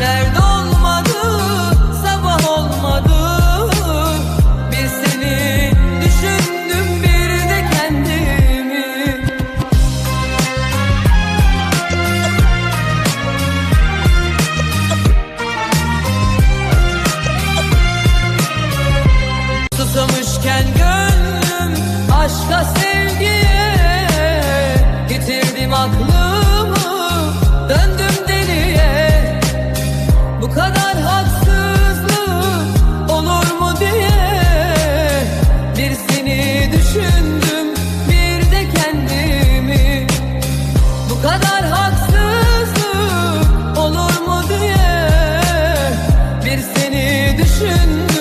Günler dolmadı, sabah olmadı. Bir seni düşündüm bir de kendimi. Susamışken gönlüm aşka sevgiye Getirdim aklım seni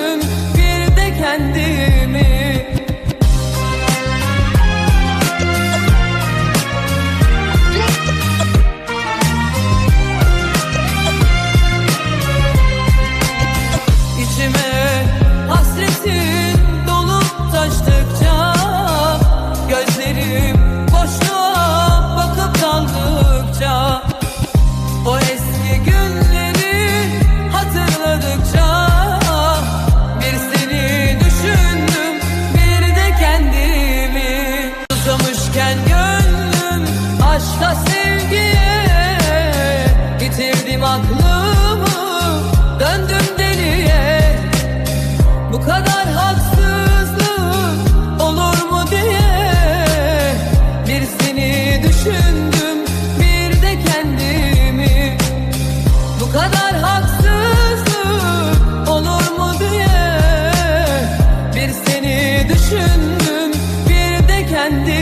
aşka sevgiye Yitirdim aklımı döndüm deliye. Bu kadar haksızlık olur mu diye Bir seni düşündüm bir de kendimi. Bu kadar haksızlık olur mu diye Bir seni düşündüm bir de kendimi.